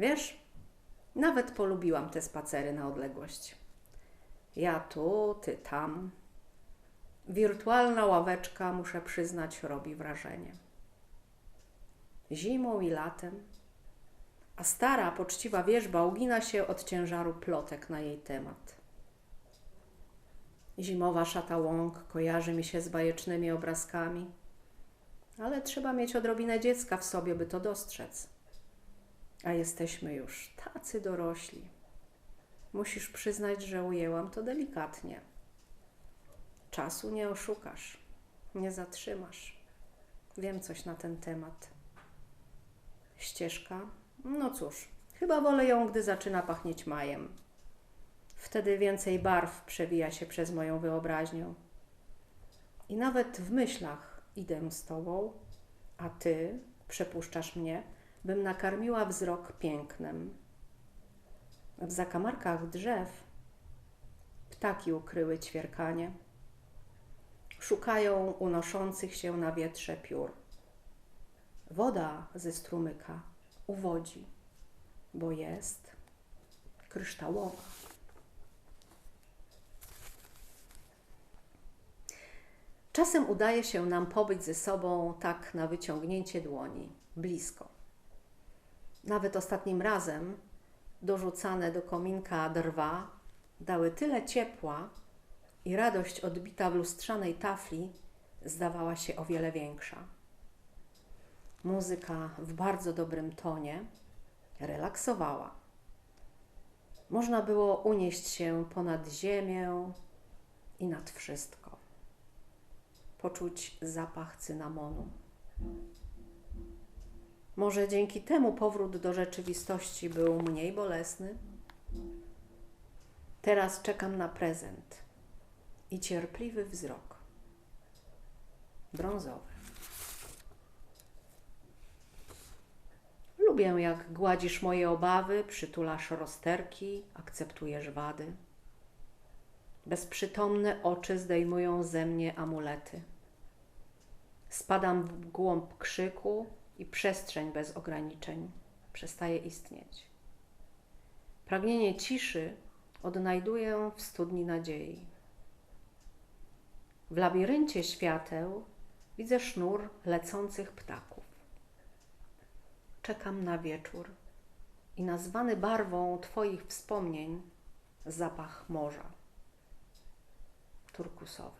Wiesz, nawet polubiłam te spacery na odległość. Ja tu, ty tam. Wirtualna ławeczka, muszę przyznać, robi wrażenie. Zimą i latem, a stara, poczciwa wierzba ugina się od ciężaru plotek na jej temat. Zimowa szata łąk kojarzy mi się z bajecznymi obrazkami, ale trzeba mieć odrobinę dziecka w sobie, by to dostrzec. A jesteśmy już tacy dorośli. Musisz przyznać, że ujęłam to delikatnie. Czasu nie oszukasz, nie zatrzymasz. Wiem coś na ten temat. Ścieżka? No cóż, chyba wolę ją, gdy zaczyna pachnieć majem. Wtedy więcej barw przewija się przez moją wyobraźnię. I nawet w myślach idę z tobą, a ty przepuszczasz mnie, bym nakarmiła wzrok pięknem. W zakamarkach drzew ptaki ukryły ćwierkanie. Szukają unoszących się na wietrze piór. Woda ze strumyka uwodzi, bo jest kryształowa. Czasem udaje się nam pobyć ze sobą tak na wyciągnięcie dłoni, blisko. Nawet ostatnim razem dorzucane do kominka drwa dały tyle ciepła i radość odbita w lustrzanej tafli zdawała się o wiele większa. Muzyka w bardzo dobrym tonie relaksowała. Można było unieść się ponad ziemię i nad wszystko. Poczuć zapach cynamonu. Może dzięki temu powrót do rzeczywistości był mniej bolesny? Teraz czekam na prezent i cierpliwy wzrok. Brązowy. Lubię, jak gładzisz moje obawy, przytulasz rozterki, akceptujesz wady. Bezprzytomne oczy zdejmują ze mnie amulety. Spadam w głąb krzyku i przestrzeń bez ograniczeń przestaje istnieć. Pragnienie ciszy odnajduję w studni nadziei. W labiryncie świateł widzę sznur lecących ptaków. Czekam na wieczór i nazwany barwą Twoich wspomnień zapach morza. Turkusowy.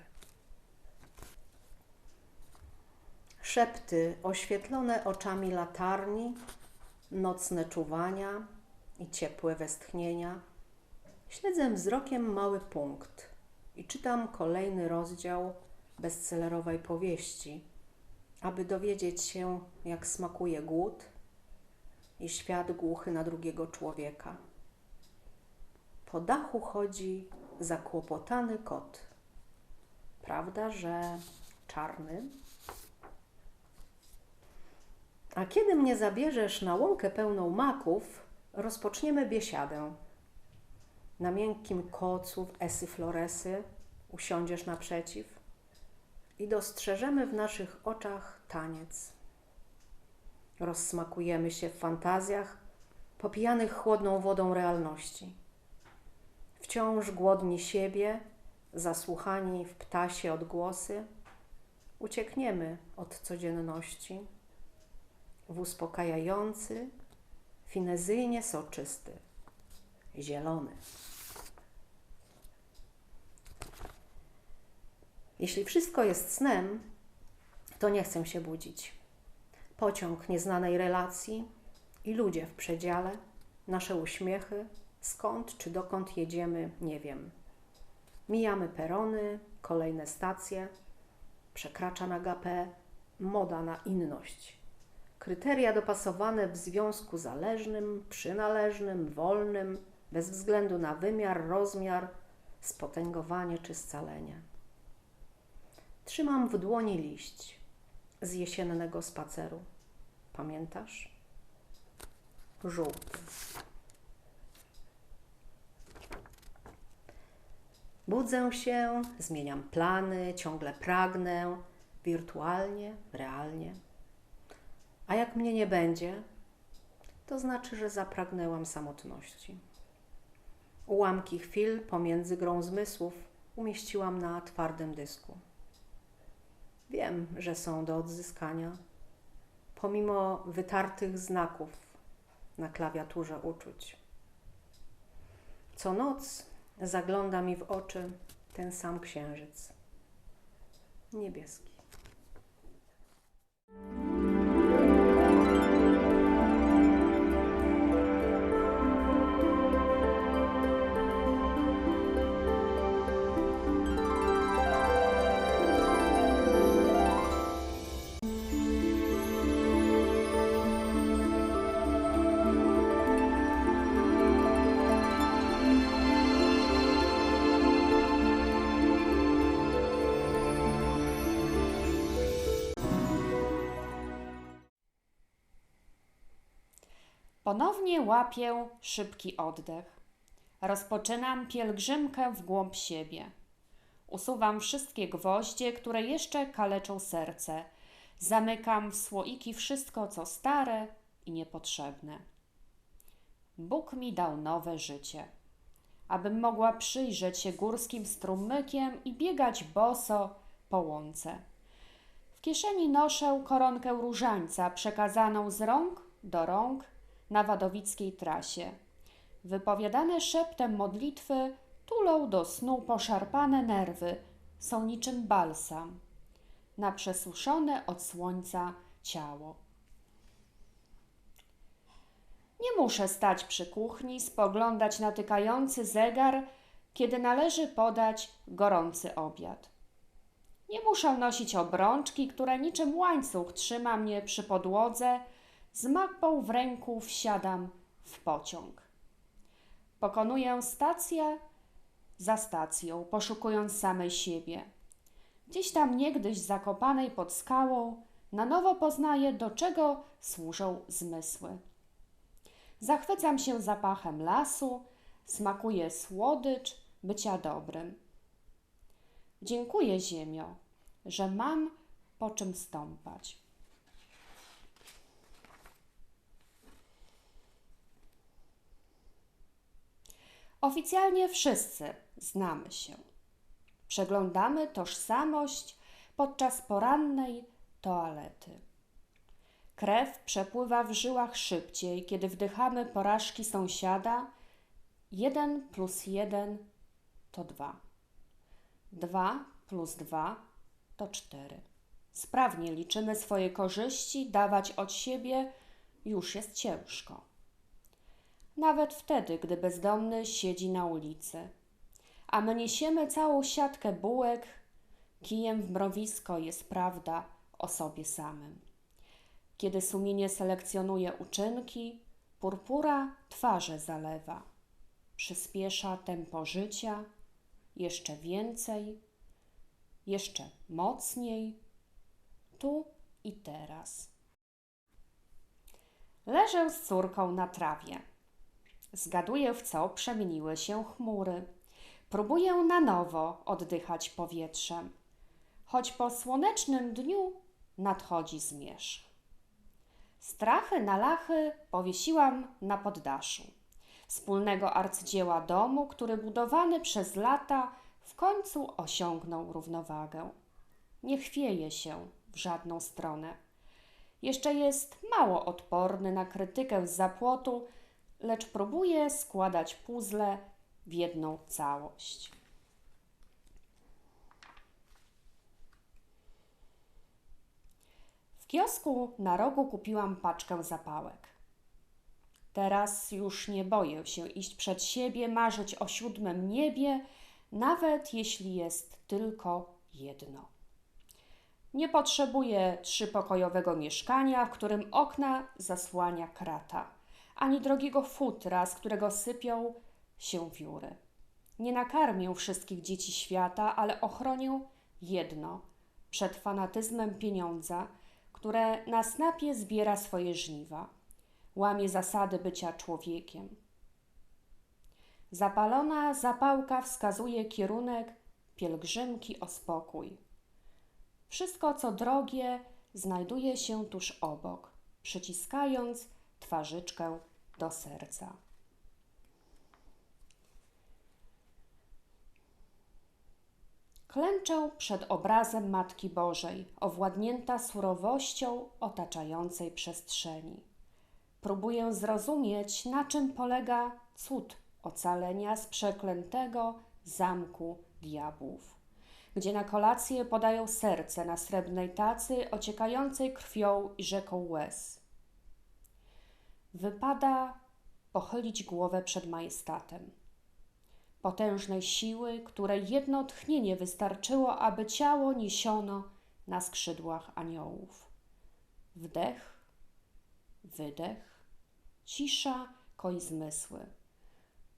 Szepty oświetlone oczami latarni, nocne czuwania i ciepłe westchnienia. Śledzę wzrokiem mały punkt i czytam kolejny rozdział bestsellerowej powieści, aby dowiedzieć się, jak smakuje głód i świat głuchy na drugiego człowieka. Po dachu chodzi zakłopotany kot. Prawda, że czarny? A kiedy mnie zabierzesz na łąkę pełną maków, rozpoczniemy biesiadę. Na miękkim kocu w esy floresy usiądziesz naprzeciw i dostrzeżemy w naszych oczach taniec. Rozsmakujemy się w fantazjach popijanych chłodną wodą realności. Wciąż głodni siebie, zasłuchani w ptasie odgłosy, uciekniemy od codzienności w uspokajający, finezyjnie soczysty, zielony. Jeśli wszystko jest snem, to nie chcę się budzić. Pociąg nieznanej relacji i ludzie w przedziale, nasze uśmiechy, skąd czy dokąd jedziemy, nie wiem. Mijamy perony, kolejne stacje, przekracza na gapę moda na inność kryteria dopasowane w związku zależnym, przynależnym, wolnym, bez względu na wymiar, rozmiar, spotęgowanie czy scalenie. Trzymam w dłoni liść z jesiennego spaceru. Pamiętasz? Żółty. Budzę się, zmieniam plany, ciągle pragnę, wirtualnie, realnie. A jak mnie nie będzie, to znaczy, że zapragnęłam samotności. Ułamki chwil pomiędzy grą zmysłów umieściłam na twardym dysku. Wiem, że są do odzyskania, pomimo wytartych znaków na klawiaturze uczuć. Co noc zagląda mi w oczy ten sam księżyc niebieski. Ponownie łapię szybki oddech. Rozpoczynam pielgrzymkę w głąb siebie. Usuwam wszystkie gwoździe, które jeszcze kaleczą serce. Zamykam w słoiki wszystko, co stare i niepotrzebne. Bóg mi dał nowe życie, abym mogła przyjrzeć się górskim strumykiem i biegać boso po łące. W kieszeni noszę koronkę różańca przekazaną z rąk do rąk na wadowickiej trasie. Wypowiadane szeptem modlitwy tulą do snu poszarpane nerwy, są niczym balsam na przesuszone od słońca ciało. Nie muszę stać przy kuchni, spoglądać na tykający zegar, kiedy należy podać gorący obiad. Nie muszę nosić obrączki, które niczym łańcuch trzyma mnie przy podłodze, z mapą w ręku wsiadam w pociąg. Pokonuję stację za stacją, poszukując samej siebie. Gdzieś tam niegdyś zakopanej pod skałą, na nowo poznaję, do czego służą zmysły. Zachwycam się zapachem lasu, smakuje słodycz bycia dobrym. Dziękuję, Ziemio, że mam po czym stąpać. Oficjalnie wszyscy znamy się. Przeglądamy tożsamość podczas porannej toalety. Krew przepływa w żyłach szybciej, kiedy wdychamy porażki sąsiada. Jeden plus jeden to dwa. Dwa plus dwa to cztery. Sprawnie liczymy swoje korzyści, dawać od siebie już jest ciężko nawet wtedy, gdy bezdomny siedzi na ulicy. A my niesiemy całą siatkę bułek, kijem w mrowisko jest prawda o sobie samym. Kiedy sumienie selekcjonuje uczynki, purpura twarze zalewa, przyspiesza tempo życia, jeszcze więcej, jeszcze mocniej, tu i teraz. Leżę z córką na trawie. Zgaduję, w co przemieniły się chmury. Próbuję na nowo oddychać powietrzem, choć po słonecznym dniu nadchodzi zmierzch. Strachy na lachy powiesiłam na poddaszu wspólnego arcydzieła domu, który budowany przez lata w końcu osiągnął równowagę. Nie chwieje się w żadną stronę. Jeszcze jest mało odporny na krytykę z zapłotu, lecz próbuje składać puzzle w jedną całość. W kiosku na rogu kupiłam paczkę zapałek. Teraz już nie boję się iść przed siebie, marzyć o siódmym niebie, nawet jeśli jest tylko jedno. Nie potrzebuję trzypokojowego mieszkania, w którym okna zasłania krata ani drogiego futra, z którego sypią się wióry. Nie nakarmię wszystkich dzieci świata, ale ochronię jedno przed fanatyzmem pieniądza, które na snapie zbiera swoje żniwa, łamie zasady bycia człowiekiem. Zapalona zapałka wskazuje kierunek pielgrzymki o spokój. Wszystko, co drogie, znajduje się tuż obok, przyciskając twarzyczkę do serca. Klęczę przed obrazem Matki Bożej, owładnięta surowością otaczającej przestrzeni. Próbuję zrozumieć, na czym polega cud ocalenia z przeklętego zamku diabłów, gdzie na kolację podają serce na srebrnej tacy ociekającej krwią i rzeką łez. Wypada pochylić głowę przed majestatem potężnej siły, której jedno tchnienie wystarczyło, aby ciało niesiono na skrzydłach aniołów. Wdech, wydech, cisza koi zmysły.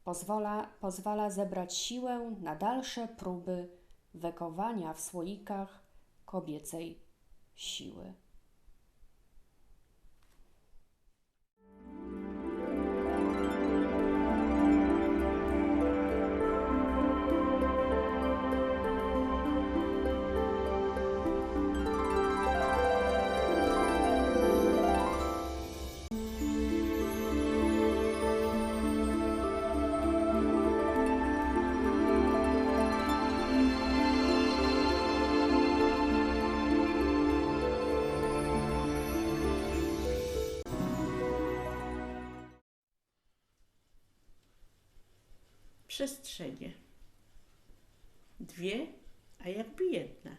Pozwala, pozwala zebrać siłę na dalsze próby wekowania w słoikach kobiecej siły. Przestrzenie. Dwie, a jakby jedna.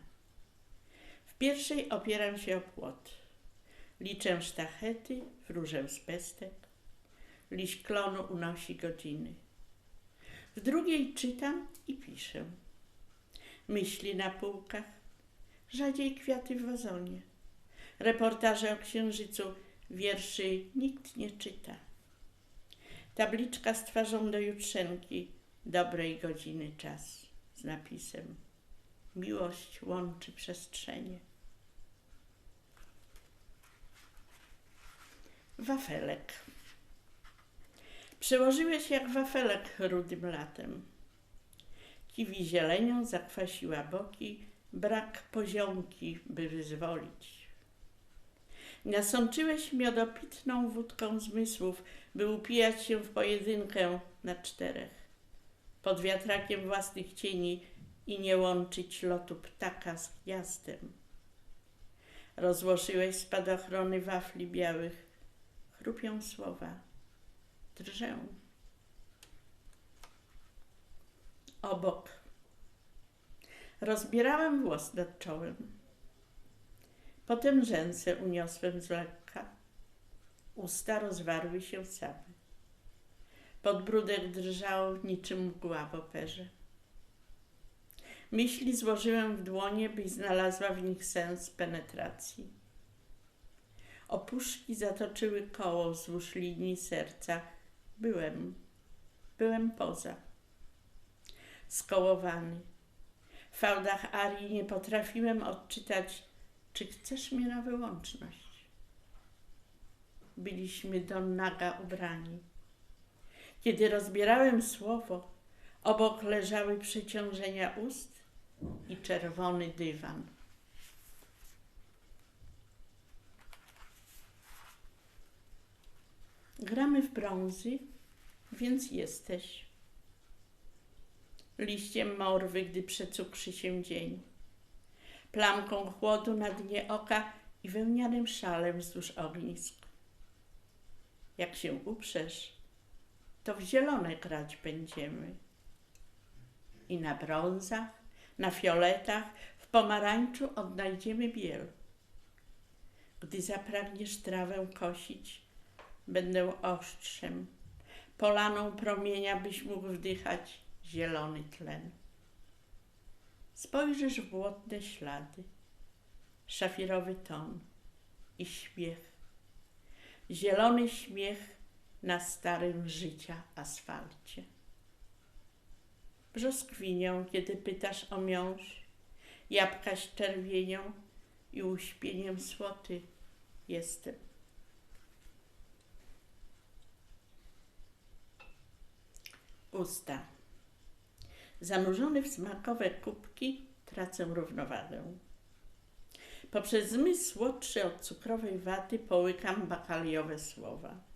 W pierwszej opieram się o płot. Liczę sztachety, wróżę z pestek. Liść klonu unosi godziny. W drugiej czytam i piszę. Myśli na półkach, rzadziej kwiaty w wazonie. Reportaże o księżycu, wierszy nikt nie czyta. Tabliczka z twarzą do jutrzenki, dobrej godziny czas z napisem Miłość łączy przestrzenie. Wafelek. Przełożyłeś jak wafelek rudym latem. Kiwi zielenią zakwasiła boki, brak poziomki, by wyzwolić. Nasączyłeś miodopitną wódką zmysłów, by upijać się w pojedynkę na czterech pod wiatrakiem własnych cieni i nie łączyć lotu ptaka z gniazdem. Rozłożyłeś spadochrony wafli białych, chrupią słowa, drżę. Obok. Rozbierałem włos nad czołem. Potem rzęsę uniosłem z lekka. Usta rozwarły się same. Podbródek drżał niczym mgła w operze. Myśli złożyłem w dłonie, byś znalazła w nich sens penetracji. Opuszki zatoczyły koło wzdłuż linii serca. Byłem, byłem poza. Skołowany. W fałdach arii nie potrafiłem odczytać, czy chcesz mnie na wyłączność. Byliśmy do naga ubrani kiedy rozbierałem słowo, obok leżały przeciążenia ust i czerwony dywan. Gramy w brązy, więc jesteś. Liściem morwy, gdy przecukrzy się dzień. Plamką chłodu na dnie oka i wełnianym szalem wzdłuż ognisk. Jak się uprzesz, to w zielone grać będziemy. I na brązach, na fioletach, w pomarańczu odnajdziemy biel. Gdy zapragniesz trawę kosić, będę ostrzem, polaną promienia, byś mógł wdychać zielony tlen. Spojrzysz w błotne ślady, szafirowy ton i śmiech. Zielony śmiech na starym życia asfalcie. Brzoskwinią, kiedy pytasz o miąż, jabłka z czerwienią i uśpieniem słoty jestem. Usta. Zanurzony w smakowe kubki tracę równowagę. Poprzez zmysł słodszy od cukrowej waty połykam bakaliowe słowa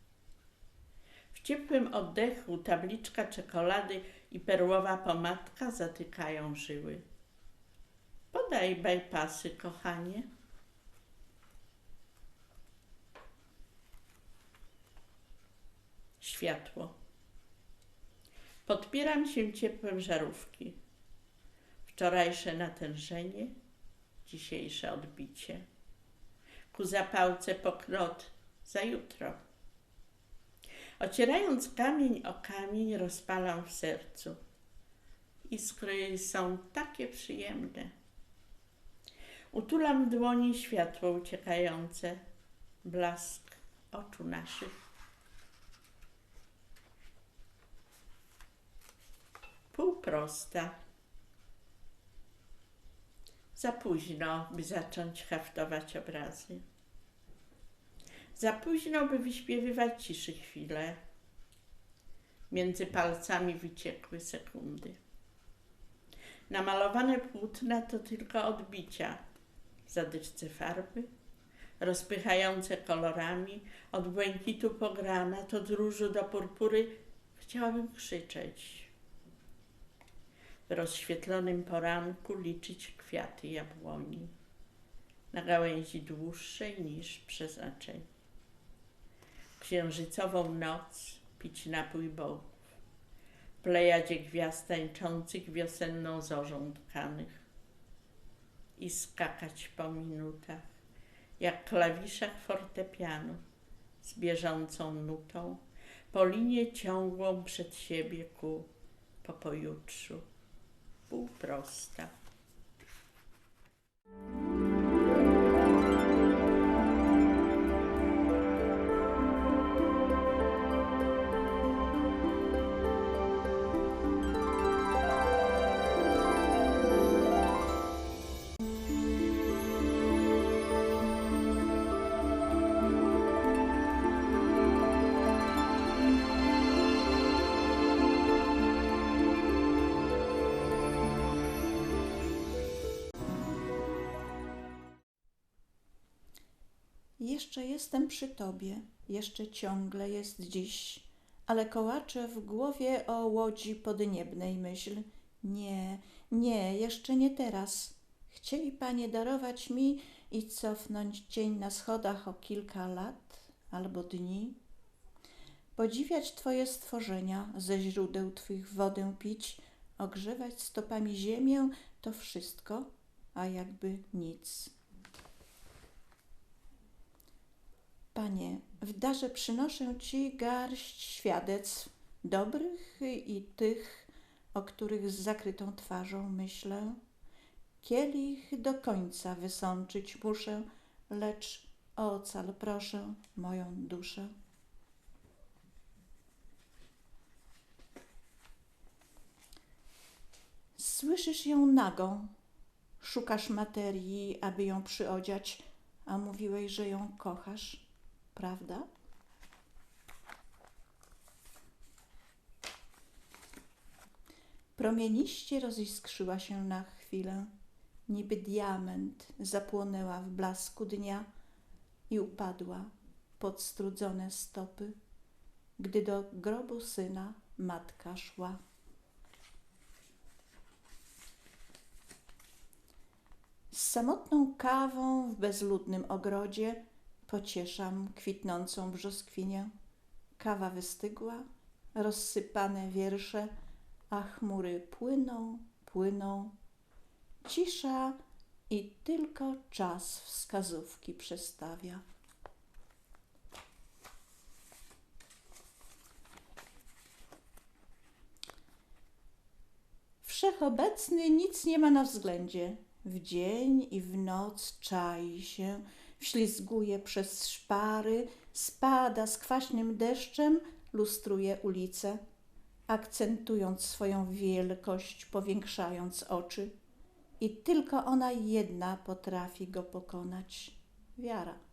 ciepłym oddechu tabliczka czekolady i perłowa pomadka zatykają żyły. Podaj bypassy, kochanie. Światło. Podpieram się ciepłem żarówki. Wczorajsze natężenie, dzisiejsze odbicie. Ku zapałce poklot za jutro. Ocierając kamień o kamień, rozpalam w sercu. Iskry są takie przyjemne. Utulam w dłoni światło uciekające, blask oczu naszych. Półprosta. Za późno, by zacząć haftować obrazy. Za późno, by wyśpiewywać ciszy chwilę. Między palcami wyciekły sekundy. Namalowane płótna to tylko odbicia w farby, rozpychające kolorami, od błękitu po granat, od różu do purpury. Chciałabym krzyczeć. W rozświetlonym poranku liczyć kwiaty jabłoni na gałęzi dłuższej niż przeznaczenie. Księżycową noc pić napój bogów, plejadzie gwiazd tańczących wiosenną zorzą tkanych i skakać po minutach, jak klawiszach fortepianu z bieżącą nutą, po linie ciągłą przed siebie ku po pojutrzu, półprosta. Jeszcze jestem przy tobie, jeszcze ciągle jest dziś, ale kołacze w głowie o łodzi podniebnej myśl. Nie, nie, jeszcze nie teraz. Chcieli panie darować mi i cofnąć dzień na schodach o kilka lat albo dni. Podziwiać twoje stworzenia, ze źródeł twych wodę pić, ogrzewać stopami ziemię, to wszystko, a jakby nic. Panie, w darze przynoszę Ci garść świadectw, dobrych i tych, o których z zakrytą twarzą myślę. Kielich do końca wysączyć muszę, lecz ocal proszę moją duszę. Słyszysz ją nagą, szukasz materii, aby ją przyodziać, a mówiłeś, że ją kochasz prawda? Promieniście roziskrzyła się na chwilę, niby diament zapłonęła w blasku dnia i upadła pod strudzone stopy, gdy do grobu syna matka szła. Z samotną kawą w bezludnym ogrodzie pocieszam kwitnącą brzoskwinię. Kawa wystygła, rozsypane wiersze, a chmury płyną, płyną. Cisza i tylko czas wskazówki przestawia. Wszechobecny nic nie ma na względzie. W dzień i w noc czai się, wślizguje przez szpary, spada z kwaśnym deszczem, lustruje ulice, akcentując swoją wielkość, powiększając oczy. I tylko ona jedna potrafi go pokonać wiara.